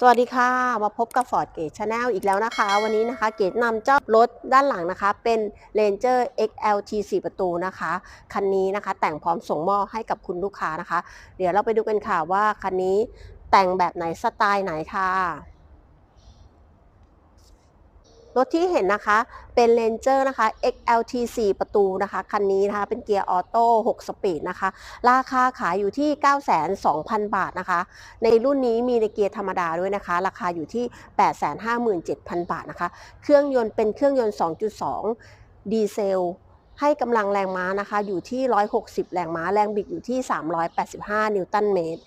สวัสดีค่ะ มาพบกับ Ford Gate Channel อีกแล้วนะคะ วันนี้นะคะเกตนำเจ้ารถด้านหลังนะคะ เป็น Ranger XLT 4 ประตูนะคะ คันนี้นะคะแต่งพร้อมส่งมอบให้กับคุณลูกค้านะคะ เดี๋ยวเราไปดูกันค่ะว่าคันนี้แต่งแบบไหนสไตล์ไหนค่ะ รถที่เห็นนะคะเป็น Ranger นะคะ XLT 4 ประตูนะคะคันนี้นะคะเป็นเกียร์ออโต้6สปีดนะคะ ราคาขายอยู่ที่ 9,200,000 บาทนะคะ ในรุ่นนี้มีในเกียร์ธรรมดาด้วยนะคะ ราคาอยู่ที่ 857,000 บาทนะคะ เครื่องยนต์เป็นเครื่องยนต์ 2.2 ดีเซลให้กำลังแรงม้านะคะอยู่ที่ 160 แรงม้า แรงบิดอยู่ที่ 385 นิวตันเมตร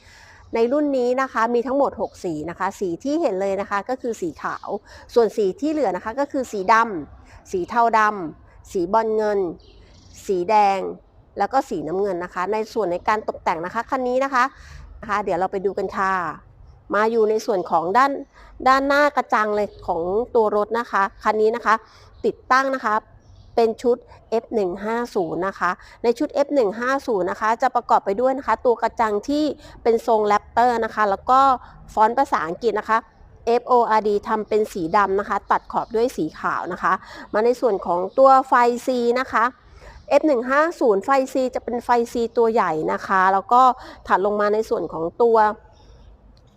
ในรุ่นนี้นะคะมีทั้งหมด 6 สีนะคะ สีที่เห็นเลยนะคะก็คือสีขาว ส่วนสีที่เหลือนะคะก็คือสีดำสีเทาดำสีบอลเงิน สีแดง แล้วก็สีน้ำเงินนะคะ ในส่วนในการตกแต่งนะคะคันนี้นะคะนะคะ เดี๋ยวเราไปดูกันค่ะมาอยู่ในส่วนของด้านด้านหน้ากระจังเลยของตัวรถนะคะ คันนี้นะคะ ติดตั้งนะคะ เป็นชุด F150 นะคะ ในชุด F150 นะคะ จะประกอบไปด้วยนะคะ ตัวกระจังที่เป็นทรงแรปเตอร์นะคะ แล้วก็ฟอนต์ภาษาอังกฤษนะคะ FORD ทำเป็นสีดำนะคะ ตัดขอบด้วยสีขาวนะคะ มาในส่วนของตัวไฟ C นะคะ F150 ไฟ C จะเป็นไฟ C ตัวใหญ่นะคะ แล้วก็ถัดลงมาในส่วนของตัว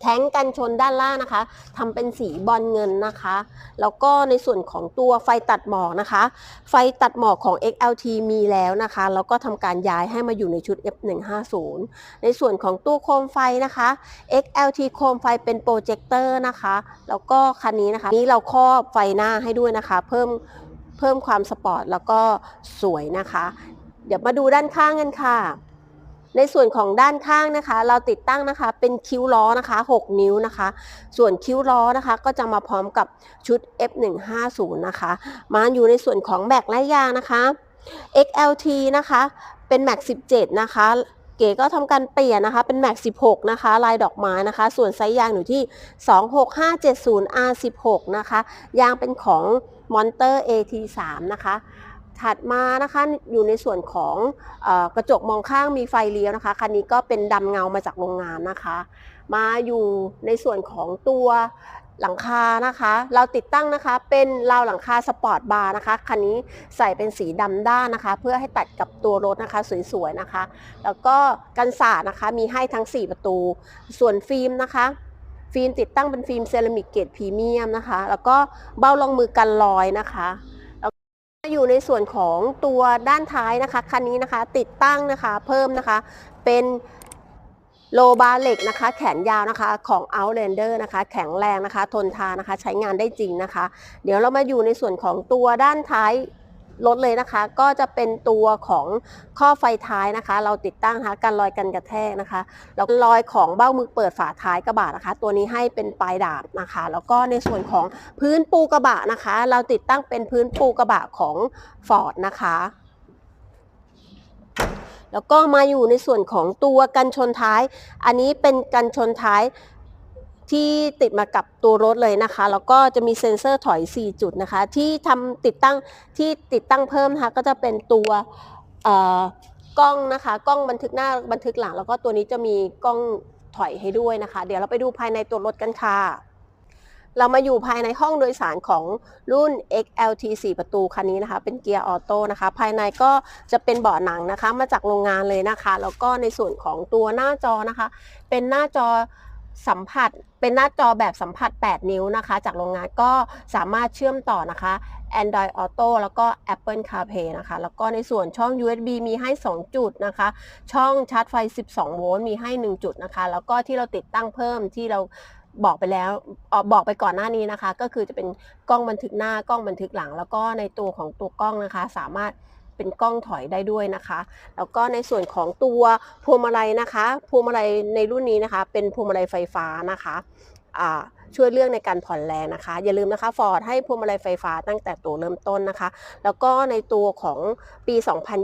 แท้งกันชนด้านล่างนะคะทำเป็นสีบอลเงินนะคะ แล้วก็ในส่วนของตัวไฟตัดหมอกนะคะ ไฟตัดหมอกของ XLT มีแล้วนะคะ แล้วก็ทำการย้ายให้มาอยู่ในชุด F150 ในส่วนของตู้โคมไฟนะคะ XLT โคมไฟเป็นโปรเจคเตอร์นะคะ แล้วก็คันนี้นะคะ นี้เราครอบไฟหน้าให้ด้วยนะคะ เพิ่มเพิ่มความสปอร์ตแล้วก็สวยนะคะ เดี๋ยวมาดูด้านข้างกันค่ะ ในส่วนของด้านข้างนะคะ เราติดตั้งนะคะเป็นคิ้วล้อนะคะ 6 นิ้วนะคะ ส่วนคิ้วล้อนะคะก็จะมาพร้อมกับชุด F150 นะคะ มาอยู่ในส่วนของแม็กและยางนะคะ XLT นะคะเป็นแม็ก17 นะคะเก๋ก็ทำการเปลี่ยนนะคะ เป็นแม็ก16 นะคะ ลายดอกไม้นะคะ ส่วนไซส์ยางอยู่ที่ 26570 R16 นะคะ ยางเป็นของ Monster AT3 นะคะ ถัดมานะคะอยู่ในส่วนของอกระจกมองข้างมีไฟเลี้ยวนะคะคันนี้ก็เป็นดำเงามาจากโรงงานนะคะ มาอยู่ในส่วนของตัวหลังคานะคะ เราติดตั้งนะคะเป็นราวหลังคาสปอร์ตบาร์นะคะคันนี้ใส่เป็นสีดำด้านนะคะ เพื่อให้ตัดกับตัวรถนะคะสวยๆนะคะ แล้วก็กันสาดนะคะมีให้ทั้ง 4 ประตู ส่วนฟิล์มนะคะฟิล์มติดตั้งเป็นฟิล์มเซรามิกเกรดพรีเมียมนะคะ แล้วก็เบ้ารองมือกันรอยนะคะ อยู่ในส่วนของตัวด้านท้ายนะคะคันนี้นะคะ ติดตั้งนะคะเพิ่มนะคะเป็นโลบาร์เหล็กนะคะ แขนยาวนะคะของ Outlander นะคะ แข็งแรงนะคะ ทนทานนะคะ ใช้งานได้จริงนะคะ เดี๋ยวเรามาอยู่ในส่วนของตัวด้านท้าย รถเลยนะคะ ก็จะเป็นตัวของข้อไฟท้ายนะคะ เราติดตั้งนะคะกันรอยกันกระแทกนะคะแล้วรอยของเบ้ามือเปิดฝาท้ายกระบะนะคะ ตัวนี้ให้เป็นปลายดาบนะคะ แล้วก็ในส่วนของพื้นปูกระบะนะคะ เราติดตั้งเป็นพื้นปูกระบะของ Ford นะคะแล้วก็มาอยู่ในส่วนของตัวกันชนท้าย อันนี้เป็นกันชนท้าย ที่ติดมากับตัวรถเลยนะคะ แล้วก็จะมีเซ็นเซอร์ถอย 4 จุดนะคะ ที่ทำติดตั้งที่ติดตั้งเพิ่มนะคะก็จะเป็นตัวกล้องนะคะ กล้องบันทึกหน้าบันทึกหลัง แล้วก็ตัวนี้จะมีกล้องถอยให้ด้วยนะคะ เดี๋ยวเราไปดูภายในตัวรถกันค่ะ เรามาอยู่ภายในห้องโดยสารของรุ่น XLT 4 ประตูคันนี้นะคะ เป็นเกียร์ออโต้นะคะ ภายในก็จะเป็นเบาะหนังนะคะ มาจากโรงงานเลยนะคะ แล้วก็ในส่วนของตัวหน้าจอนะคะ เป็นหน้าจอ สัมผัสเป็นหน้าจอแบบสัมผัส 8 นิ้วนะคะ จากโรงงานก็สามารถเชื่อมต่อนะคะ Android Auto แล้วก็ Apple CarPlay นะคะ แล้วก็ในส่วนช่อง USB มีให้ 2 จุดนะคะ ช่องชาร์จไฟ 12 โวลต์มีให้ 1 จุดนะคะ แล้วก็ที่เราติดตั้งเพิ่มที่เราบอกไปแล้วออบอกไปก่อนหน้านี้นะคะ ก็คือจะเป็นกล้องบันทึกหน้ากล้องบันทึกหลัง แล้วก็ในตัวของตัวกล้องนะคะ สามารถ เป็นกล้องถอยได้ด้วยนะคะ แล้วก็ในส่วนของตัวพวงมาลัยนะคะพวงมาลัยในรุ่นนี้นะคะ เป็นพวงมาลัยไฟฟ้านะคะอ่าช่วยเรื่องในการผ่อนแรงนะคะ อย่าลืมนะคะ Ford ให้พวงมาลัยไฟฟ้าตั้งแต่ตัวเริ่มต้นนะคะ แล้วก็ในตัวของปี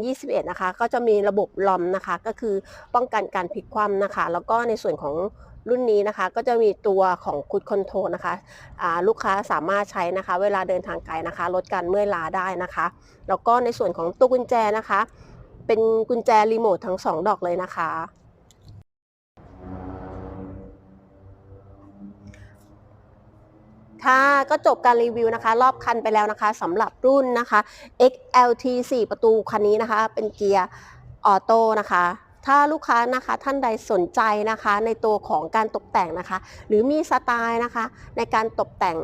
2021 นะคะ ก็จะมีระบบลอมนะคะ ก็คือป้องกันการพลิกคว่ำนะคะ แล้วก็ในส่วนของ รุ่นนี้นะคะก็จะมีตัวของคุดคอนโทรนะคะลูกค้าสามารถใช้นะคะ เวลาเดินทางไกลนะคะ ลดการเมื่อยล้าได้นะคะ แล้วก็ในส่วนของตัวกุญแจนะคะ เป็นกุญแจรีโมททั้ง 2 ดอกเลยนะคะค่ะก็จบการรีวิวนะคะ รอบคันไปแล้วนะคะสำหรับรุ่นนะคะ XLT 4 ประตูคันนี้นะคะ เป็นเกียร์ออโต้นะคะ ถ้าลูกค้านะคะท่านใดสนใจนะคะในตัวของการตกแต่งนะคะ หรือมีสไตล์นะคะ ในการตกแต่ง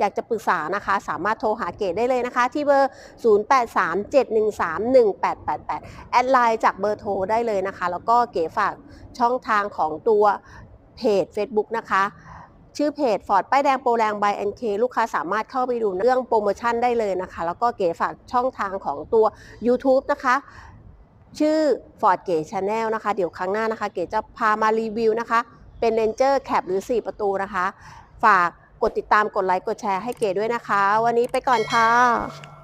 อยากจะปรึกษานะคะ สามารถโทรหาเก๋ได้เลยนะคะ ที่เบอร์ 0837131888 แอดไลน์จากเบอร์โทรได้เลยนะคะ แล้วก็เก๋ฝากช่องทางของตัวเพจ Facebook นะคะ ชื่อเพจ Ford ป้ายแดงโปรแรง by NK ลูกค้าสามารถเข้าไปดูเรื่องโปรโมชั่นได้เลยนะคะ แล้วก็เก๋ฝากช่องทางของตัว YouTube นะคะ ชื่อ Ford เก๋ Channel นะคะ เดี๋ยวครั้งหน้านะคะ เก๋จะพามารีวิวนะคะ เป็น Ranger Cab หรือ 4 ประตูนะคะ ฝากกดติดตามกดไลค์กดแชร์ให้เก๋ด้วยนะคะ วันนี้ไปก่อนค่ะ